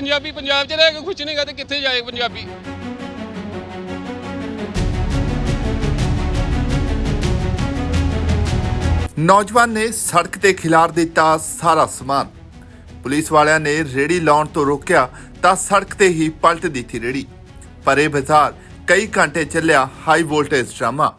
ਪੰਜਾਬੀ ਪੰਜਾਬ 'ਚ ਰਹਿ ਕੇ ਖੁਸ਼ ਨਹੀਂਗਾ ਤੇ ਕਿੱਥੇ ਜਾਏ ਪੰਜਾਬੀ? ਨੌਜਵਾਨ ਨੇ ਸੜਕ ਤੇ ਖਿਲਾਰ ਦਿੱਤਾ ਸਾਰਾ ਸਮਾਨ। ਪੁਲਿਸ ਵਾਲਿਆਂ ਨੇ ਰੇੜੀ ਲਾਉਣ ਤੋਂ ਰੋਕਿਆ ਤਾਂ ਸੜਕ ਤੇ ਹੀ ਪਲਟ ਦਿੱਤੀ ਰੇੜੀ। ਪਰੇ ਬਾਜ਼ਾਰ ਕਈ ਘੰਟੇ ਚੱਲਿਆ ਹਾਈ ਵੋਲਟੇਜ ਡਰਾਮਾ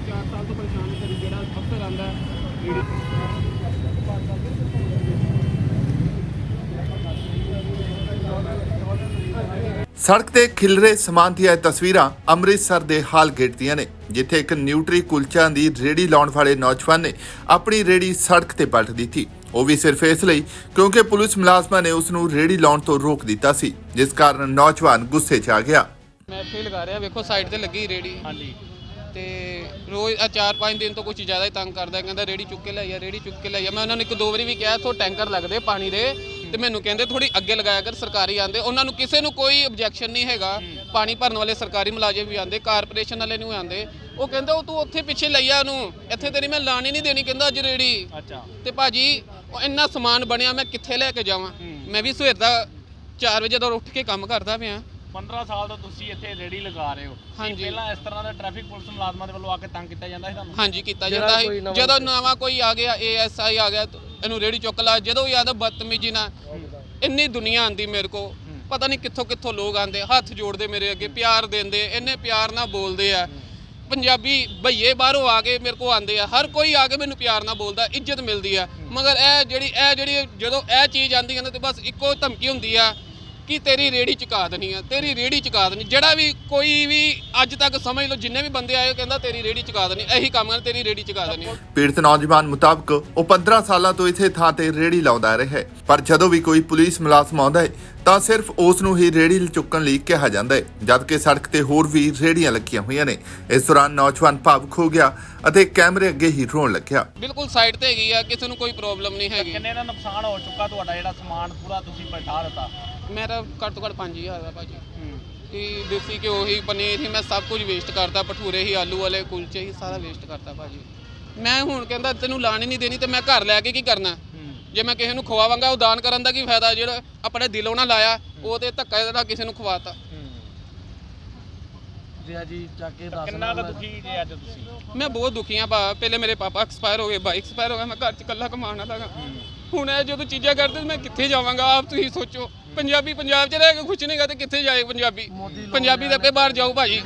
ਚਾਰ ਸਾਲ ਤੋਂ ਪਰੇਸ਼ਾਨ ਕਰੀ ਆਂਦਾ ਸੜਕ ਤੇ ਖਿਲਰੇ ਸਮਾਨ ਦੀਆਂ ਇਹ ਤਸਵੀਰਾਂ ਅੰਮ੍ਰਿਤਸਰ ਦੇ ਹਾਲ ਗੇਟ ਦੀਆਂ ਨੇ ਜਿੱਥੇ ਇੱਕ ਨਿਊਟਰੀ ਕੁਲਚਿਆਂ ਦੀ ਰੇੜੀ ਲਾਉਣ ਵਾਲੇ ਨੌਜਵਾਨ ਨੇ ਆਪਣੀ ਰੇੜੀ ਸੜਕ ਤੇ ਪਲਟ ਦਿੱਤੀ। ਉਹ ਵੀ ਸਿਰਫ ਇਸ ਲਈ ਕਿਉਂਕਿ ਪੁਲਿਸ ਮੁਲਾਜ਼ਮਾਂ ਨੇ ਉਸ ਨੂੰ ਰੇੜੀ ਲਾਉਣ ਤੋਂ ਰੋਕ ਦਿੱਤਾ ਸੀ ਜਿਸ ਕਾਰਨ ਨੌਜਵਾਨ ਗੁੱਸੇ 'ਚ ਆ ਗਿਆ। ਮੈਂ ਹੀ ਲਗਾ ਰਿਹਾ ਵੇਖੋ ਸਾਈਡ ਤੇ ਲੱਗੀ ਰੇੜੀ। ਹਾਂਜੀ। ਤੇ ਰੋਜ਼ ਆ ਚਾਰ ਪੰਜ ਦਿਨ ਤੋਂ ਕੁਝ ਜ਼ਿਆਦਾ ਹੀ ਤੰਗ ਕਰਦਾ ਕਹਿੰਦਾ ਰੇੜੀ ਚੁੱਕ ਕੇ ਲਿਆਇਆ ਰੇੜੀ ਚੁੱਕ ਕੇ ਲਿਆਇਆ ਮੈਂ ਉਹਨਾਂ ਨੂੰ ਇੱਕ ਦੋ ਵਾਰੀ ਵੀ ਕਿਹਾ ਇੱਥੋਂ ਟੈਂਕਰ ਲੱਗਦੇ ਪਾਣੀ ਦੇ ਤੇ ਮੈਨੂੰ ਕਹਿੰਦੇ ਥੋੜੀ ਅੱਗੇ ਲਗਾਇਆ ਕਰ ਸਰਕਾਰੀ ਆਂਦੇ ਉਹਨਾਂ ਨੂੰ ਕਿਸੇ ਨੂੰ ਕੋਈ ਆਬਜੈਕਸ਼ਨ ਨਹੀਂ ਹੈਗਾ। ਪਾਣੀ ਭਰਨ ਵਾਲੇ ਸਰਕਾਰੀ ਮੁਲਾਜ਼ਮ ਵੀ ਆਂਦੇ ਕਾਰਪੋਰੇਸ਼ਨ ਵਾਲੇ ਨੂੰ ਆਂਦੇ ਉਹ ਕਹਿੰਦਾ ਉਹ ਤੂੰ ਉੱਥੇ ਪਿੱਛੇ ਲਈਆ ਉਹਨੂੰ। ਇੱਥੇ ਤੇਰੀ ਮੈਂ ਲਾਣੀ ਨਹੀਂ ਦੇਣੀ ਕਹਿੰਦਾ ਅੱਜ ਰੇੜੀ। ਅੱਛਾ। ਤੇ ਭਾਜੀ ਉਹ ਇੰਨਾ ਸਮਾਨ ਬਣਿਆ ਮੈਂ ਕਿੱਥੇ ਲੈ ਕੇ ਜਾਵਾਂ? ਮੈਂ ਵੀ ਸਵੇਰ ਦਾ 4 ਵਜੇ ਦਾ ਉੱਠ ਕੇ ਕੰਮ ਕਰਦਾ ਪਿਆ। 15 ਸਾਲ ਤੋਂ ਤੁਸੀਂ ਇੱਥੇ ਰੇੜੀ ਲਗਾ ਰਹੇ ਹੋ। ਕੀ ਹਾਂਜੀ। ਪਹਿਲਾਂ ਇਸ ਤਰ੍ਹਾਂ ਦਾ ਟ੍ਰੈਫਿਕ ਪੁਲਿਸ ਮੁਲਾਜ਼ਮਾਂ ਦੇ ਵੱਲੋਂ ਆ ਕੇ ਤੰਗ ਕੀਤਾ ਜਾਂਦਾ ਸੀ ਤੁਹਾਨੂੰ? ਹਾਂਜੀ ਕੀਤਾ ਜਾਂਦਾ ਹੈ ਜਦੋਂ ਨਵਾਂ ਕੋਈ ਆ ਗਿਆ ਏਐਸਆਈ ਆ ਗਿਆ ਤਾਂ ਇਹਨੂੰ ਰੇੜੀ ਚੁੱਕ ਲਾ। ਜਦੋਂ ਵੀ ਆਦਾ ਬਦਤਮੀਜੀ ਨਾਲ। ਇੰਨੀ ਦੁਨੀਆ ਆਂਦੀ ਮੇਰੇ ਕੋ ਪਤਾ ਨਹੀਂ ਕਿੱਥੋਂ ਕਿੱਥੋਂ ਲੋਕ ਆਂਦੇ ਹੱਥ ਜੋੜਦੇ ਮੇਰੇ ਅੱਗੇ ਪਿਆਰ ਦਿੰਦੇ ਇੰਨੇ ਪਿਆਰ ਨਾਲ ਬੋਲਦੇ ਆ। ਪੰਜਾਬੀ ਭਈਏ ਬਾਹਰੋਂ ਆ ਕੇ ਮੇਰੇ ਕੋ ਆਂਦੇ ਆ। ਹਰ ਕੋਈ ਆ ਕੇ ਮੈਨੂੰ ਪਿਆਰ ਨਾਲ ਬੋਲਦਾ ਇੱਜ਼ਤ ਮਿਲਦੀ ਆ। ਮਗਰ ਇਹ ਜਿਹੜੀ ਇਹ ਜਿਹੜੀ ਜਦੋਂ ਇਹ ਚੀਜ਼ ਆਂਦੀ ਹੈ ਨਾ ਤੇ ਬਸ ਇੱਕੋ ਧਮਕੀ ਹੁੰਦੀ ਆ। ਕਿ ਤੇਰੀ ਰੇੜੀ ਚੁਕਾ ਦੇਣੀ ਆ ਤੇਰੀ ਰੇੜੀ ਚੁਕਾ ਦੇਣੀ। ਜਿਹੜਾ ਵੀ ਕੋਈ ਵੀ ਅੱਜ ਤੱਕ ਸਮਝ ਲਓ ਜਿੰਨੇ ਵੀ ਬੰਦੇ ਆਏ ਉਹ ਕਹਿੰਦਾ ਤੇਰੀ ਰੇੜੀ ਚੁਕਾ ਦੇਣੀ ਇਹੀ ਕੰਮ ਹੈ ਤੇਰੀ ਰੇੜੀ ਚੁਕਾ ਦੇਣੀ। ਪੀੜਤ ਨੌਜਵਾਨ ਮੁਤਾਬਕ ਉਹ 15 ਸਾਲਾਂ ਤੋਂ ਇਸੇ ਥਾਂ ਤੇ ਰੇੜੀ ਲਾਉਂਦਾ ਰਿਹਾ ਹੈ। ਪਰ ਜਦੋਂ ਵੀ ਕੋਈ ਪੁਲਿਸ ਮੁਲਾਜ਼ਮ ਆਉਂਦਾ ਹੈ ਤਾਂ ਸਿਰਫ ਉਸ ਨੂੰ ਹੀ ਰੇੜੀ ਚੁੱਕਣ ਲਈ ਕਿਹਾ ਜਾਂਦਾ ਹੈ ਜਦਕਿ ਸੜਕ ਤੇ ਹੋਰ ਵੀ ਰੇੜੀਆਂ ਲੱਗੀਆਂ ਹੋਈਆਂ ਨੇ। ਇਸ ਦੌਰਾਨ ਨੌਜਵਾਨ ਭਾਵੁਕ ਹੋ ਗਿਆ ਅਤੇ ਕੈਮਰੇ ਅੱਗੇ ਹੀ ਰੋਣ ਲੱਗਿਆ। ਬਿਲਕੁਲ ਸਾਈਡ ਤੇ ਹੈਗੀ ਆ ਕਿਸੇ ਨੂੰ ਕੋਈ ਪ੍ਰੋਬਲਮ ਨਹੀਂ ਹੈਗੀ। ਕਿੰਨੇ ਦਾ ਨੁਕਸਾਨ ਹੋ ਚੁੱਕਾ ਤੁਹਾਡਾ ਜਿਹੜਾ ਸਮਾਨ ਪੂਰਾ ਤੁਸੀਂ ਪਲਟਾ ਦਿੱਤਾ? ਮੇਰਾ ਘੱਟ ਤੋਂ ਘੱਟ 5000 ਦਾ ਭਾਜੀ ਕਿ ਦੇਸੀ ਘਿਓ ਹੀ ਪਨੀਰ ਹੀ ਮੈਂ ਸਭ ਕੁਝ ਵੇਸਟ ਕਰਤਾ। ਭਟੂਰੇ ਹੀ ਆਲੂ ਵਾਲੇ ਕੁਲਚੇ ਹੀ ਸਾਰਾ ਵੇਸਟ ਕਰਤਾ ਭਾਜੀ ਮੈਂ ਹੁਣ ਕਹਿੰਦਾ ਤੈਨੂੰ ਲਾਣ ਹੀ ਨਹੀਂ ਦੇਣੀ ਤੇ ਮੈਂ ਘਰ ਲੈ ਕੇ ਕੀ ਕਰਨਾ? ਜੇ ਮੈਂ ਕਿਸੇ ਨੂੰ ਖਵਾਵਾਂਗਾ ਉਹ ਦਾਨ ਕਰਨ ਦਾ ਕੀ ਫਾਇਦਾ? ਜਿਹੜਾ ਆਪਣੇ ਦਿਲੋਂ ਨਾ ਲਾਇਆ ਉਹ ਤੇ ਧੱਕਾ ਨਾਲ ਕਿਸੇ ਨੂੰ ਖਵਾਤਾ। ਜੀ ਜੀ ਚੱਕ ਕੇ ਦੱਸ ਕਿੰਨਾ ਕੁ ਦੁਖੀ ਜੇ ਅੱਜ ਤੁਸੀਂ? ਮੈਂ ਬਹੁਤ ਦੁਖੀ ਆ ਭਾ ਪਹਿਲੇ ਮੇਰੇ ਪਾਪਾ ਐਕਸਪਾਇਰ ਹੋ ਗਏ ਬਾਈਕ ਐਕਸਪਾਇਰ ਹੋ ਗਿਆ ਮੈਂ ਘਰ 'ਚ ਇਕੱਲਾ ਕਮਾਉਣ ਵਾਲਾ ਹੁਣ ਇਹ ਜਦੋਂ ਚੀਜ਼ਾਂ ਕਰਦੇ ਮੈਂ ਕਿੱਥੇ ਜਾਵਾਂਗਾ? ਆਪ ਤੁਸੀਂ ਸੋਚੋ। ਪੰਜਾਬੀ ਪੰਜਾਬ 'ਚ ਰਹਿ ਕੇ ਖੁਸ਼ ਨਹੀਂਗਾ ਤੇ ਕਿੱਥੇ ਜਾਏ ਪੰਜਾਬੀ? ਪੰਜਾਬੀ ਤਾਂ ਅੱਗੇ ਬਾਹਰ ਜਾਊ ਭਾਜੀ।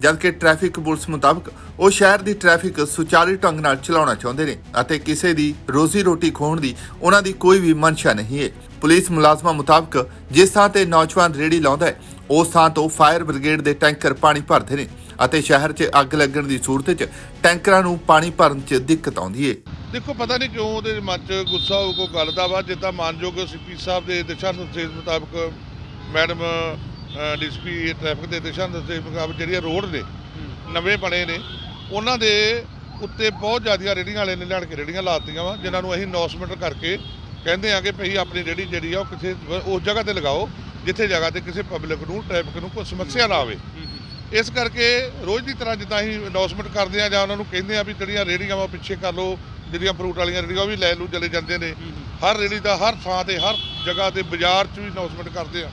ਜਦਕਿ ਟ੍ਰੈਫਿਕ ਪੁਲਿਸ ਮੁਤਾਬਕ ਉਹ ਸ਼ਹਿਰ ਦੀ ਟ੍ਰੈਫਿਕ ਸੁਚਾਰੂ ਢੰਗ ਨਾਲ ਚਲਾਉਣਾ ਚਾਹੁੰਦੇ ਨੇ ਅਤੇ ਕਿਸੇ ਦੀ ਰੋਜ਼ੀ ਰੋਟੀ ਖੋਹਣ ਦੀ ਉਹਨਾਂ ਦੀ ਕੋਈ ਵੀ ਮਨਸ਼ਾ ਨਹੀਂ ਹੈ। ਪੁਲਿਸ ਮੁਲਾਜ਼ਮਾਂ ਮੁਤਾਬਕ ਜਿਸ ਥਾਂ ਤੇ ਨੌਜਵਾਨ ਰੇੜੀ ਲਾਉਂਦਾ ਹੈ ਉਸ ਥਾਂ ਤੋਂ ਫਾਇਰ ਬ੍ਰਿਗੇਡ ਦੇ ਟੈਂਕਰ ਪਾਣੀ ਭਰਦੇ ਨੇ ਅਤੇ ਸ਼ਹਿਰ 'ਚ ਅੱਗ ਲੱਗਣ ਦੀ ਸੂਰਤ 'ਚ ਟੈਂਕਰਾਂ ਨੂੰ ਪਾਣੀ ਭਰਨ 'ਚ ਦਿੱਕਤ ਆਉਂਦੀ ਹੈ ਦੇਖੋ, ਪਤਾ ਨਹੀਂ ਕਿਉਂ ਉਹਦੇ ਮਨ 'ਚ ਗੁੱਸਾ ਹੋ ਕੋ ਗੱਲ ਦਾ ਵਾ, ਜਿੱਦਾਂ ਮਾਨਯੋਗ ਸੀਪੀ ਸਾਹਿਬ ਦੇ ਦਿਸ਼ਾ ਨਿਰਦੇਸ਼ ਮੁਤਾਬਕ ਮੈਡਮ ਡੀਸੀਪੀ ਟ੍ਰੈਫਿਕ ਦੇ ਦਿਸ਼ਾ ਨਿਰਦੇਸ਼ ਮੁਤਾਬਕ ਜਿਹੜੀਆਂ ਰੋਡ ਨੇ, ਨਵੇਂ ਬਣੇ ਨੇ, ਉਹਨਾਂ ਦੇ ਉੱਤੇ ਬਹੁਤ ਜ਼ਿਆਦੀਆਂ ਰੇੜੀਆਂ ਵਾਲੇ ਨੇ ਲਿਆਣ ਕੇ ਰੇੜੀਆਂ ਲਾਤੀਆਂ ਵਾ, ਜਿਨ੍ਹਾਂ ਨੂੰ ਅਸੀਂ ਅਨਾਉਂਸਮੈਂਟ ਕਰਕੇ ਕਹਿੰਦੇ ਆ ਕਿ ਭਈ ਆਪਣੀ ਰੇੜੀ ਜਿਹੜੀ ਆ ਉਹ ਕਿਸੇ, ਉਸ ਜਗ੍ਹਾ ਤੇ ਲਗਾਓ ਜਿੱਥੇ ਜਗ੍ਹਾ ਤੇ ਕਿਸੇ ਪਬਲਿਕ ਨੂੰ ਟ੍ਰੈਫਿਕ ਨੂੰ ਕੋਈ ਸਮੱਸਿਆ ਨਾ ਆਵੇ। ਇਸ ਕਰਕੇ ਰੋਜ਼ ਦੀ ਤਰ੍ਹਾਂ ਜਿੱਦਾਂ ਅਸੀਂ ਅਨਾਉਂਸਮੈਂਟ ਕਰਦੇ ਆ ਜਾਂ ਉਹਨਾਂ ਨੂੰ ਕਹਿੰਦੇ ਆ ਵੀ ਜਿਹੜੀਆਂ ਰੇੜੀਆਂ ਵਾ ਪਿੱਛੇ ਕਰ ਲਓ ਜਿਹੜੀਆਂ ਫਰੂਟ ਵਾਲੀਆਂ ਰੇੜੀਆਂ ਉਹ ਵੀ ਲੈ ਲੂ ਚਲੇ ਜਾਂਦੇ ਨੇ। ਹਰ ਰੇੜੀ ਦਾ ਹਰ ਥਾਂ ਤੇ ਹਰ ਜਗ੍ਹਾ ਤੇ ਬਾਜ਼ਾਰ 'ਚ ਵੀ ਅਨਾਉਂਸਮੈਂਟ ਕਰਦੇ ਆ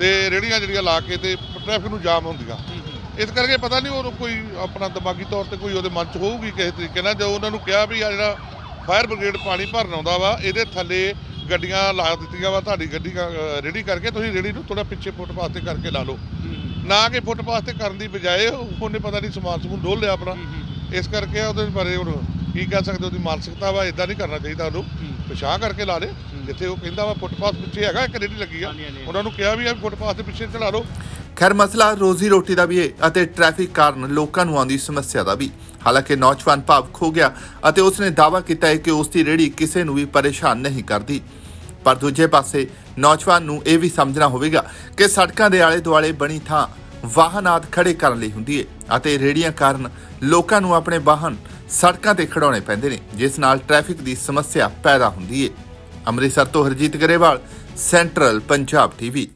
ਤੇ ਰੇੜੀਆਂ ਜਿਹੜੀਆਂ ਲਾ ਕੇ ਤੇ ਟ੍ਰੈਫਿਕ ਨੂੰ ਜਾਮ ਹੁੰਦੀਆਂ। ਇਸ ਕਰਕੇ ਪਤਾ ਨਹੀਂ ਉਹ ਕੋਈ ਆਪਣਾ ਦਿਮਾਗੀ ਤੌਰ ਤੇ ਕੋਈ ਉਹਦੇ ਮਨ 'ਚ ਹੋਊਗੀ ਕਿਸੇ ਤਰੀਕੇ ਨਾਲ। ਜੋ ਉਹਨਾਂ ਨੂੰ ਕਿਹਾ ਵੀ ਆ ਜਿਹੜਾ ਫਾਇਰ ਬ੍ਰਿਗੇਡ ਪਾਣੀ ਭਰਨ ਆਉਂਦਾ ਵਾ ਇਹਦੇ ਥੱਲੇ ਗੱਡੀਆਂ ਲਾ ਦਿੱਤੀਆਂ ਵਾ ਤੁਹਾਡੀ ਗੱਡੀ ਰੇੜੀ ਕਰਕੇ ਤੁਸੀਂ ਰੇੜੀ ਨੂੰ ਥੋੜਾ ਪਿੱਛੇ ਫੁੱਟਪਾਥ ਤੇ ਕਰਕੇ ਲਾ ਲਓ। ਨਾ ਕਿ ਫੁੱਟਪਾਥ ਤੇ ਕਰਨ ਦੀ ਬਜਾਏ ਉਹਨੇ ਪਤਾ ਨਹੀਂ ਸਮਾਨ ਸਮੂਨ ਡੋਲ ਲਿਆ ਆਪਣਾ। ਇਸ ਕਰਕੇ ਉਹਦੇ ਬਾਰੇ ਹੁਣ ਕੀ ਕਹਿ ਸਕਦੇ ਉਹਦੀ ਮਾਨਸਿਕਤਾ ਵਾ ਇਦਾਂ ਨਹੀਂ ਕਰਨਾ ਚਾਹੀਦਾ ਉਹਨੂੰ। ਪਿਛਾਂ ਕਰਕੇ ਲਾ ਲੇ। ਜਿੱਥੇ ਉਹ ਕਹਿੰਦਾ ਵਾ ਫੁੱਟਪਾਥ ਪਿੱਛੇ ਹੈਗਾ ਇੱਕ ਰੇੜੀ ਲੱਗੀ ਆ। ਉਹਨਾਂ ਨੂੰ ਕਿਹਾ ਵੀ ਆ ਵੀ ਫੁੱਟਪਾਥ ਦੇ ਪਿੱਛੇ ਚਲਾ ਲਓ। ਖੈਰ ਮਸਲਾ ਰੋਜ਼ੀ ਰੋਟੀ ਦਾ ਵੀ ਹੈ ਅਤੇ ਟ੍ਰੈਫਿਕ ਕਾਰਨ ਲੋਕਾਂ ਨੂੰ ਆਉਂਦੀ ਸਮੱਸਿਆ ਦਾ ਵੀ। ਹਾਲਾਂਕਿ ਨੌਜਵਾਨ ਭਾਵੁਕ ਹੋ ਗਿਆ ਅਤੇ ਉਸਨੇ ਦਾਅਵਾ ਕੀਤਾ ਹੈ ਕਿ ਉਸ ਦੀ ਰੇੜੀ ਕਿਸੇ ਨੂੰ ਵੀ ਪਰੇਸ਼ਾਨ ਨਹੀਂ ਕਰਦੀ। ਪਰ ਦੂਜੇ ਪਾਸੇ ਨੌਜਵਾਨ ਨੂੰ ਇਹ ਵੀ ਸਮਝਣਾ ਹੋਵੇਗਾ ਕਿ ਸੜਕਾਂ ਦੇ ਆਲੇ ਦੁਆਲੇ ਬਣੀ ਥਾਂ ਵਾਹਨ ਆਦਿ ਖੜੇ ਕਰਨ ਲਈ ਹੁੰਦੀ ਹੈ ਅਤੇ ਰੇੜੀਆਂ ਕਾਰਨ ਲੋਕਾਂ ਨੂੰ ਆਪਣੇ ਵਾਹਨ ਸੜਕਾਂ ਤੇ ਖੜਾਉਣੇ ਪੈਂਦੇ ਨੇ, ਜਿਸ ਨਾਲ ਟ੍ਰੈਫਿਕ ਦੀ ਸਮੱਸਿਆ ਪੈਦਾ ਹੁੰਦੀ ਹੈ ਅੰਮ੍ਰਿਤਸਰ ਤੋਂ ਹਰਜੀਤ ਗਰੇਵਾਲ, ਸੈਂਟਰਲ ਪੰਜਾਬ ਟੀਵੀ।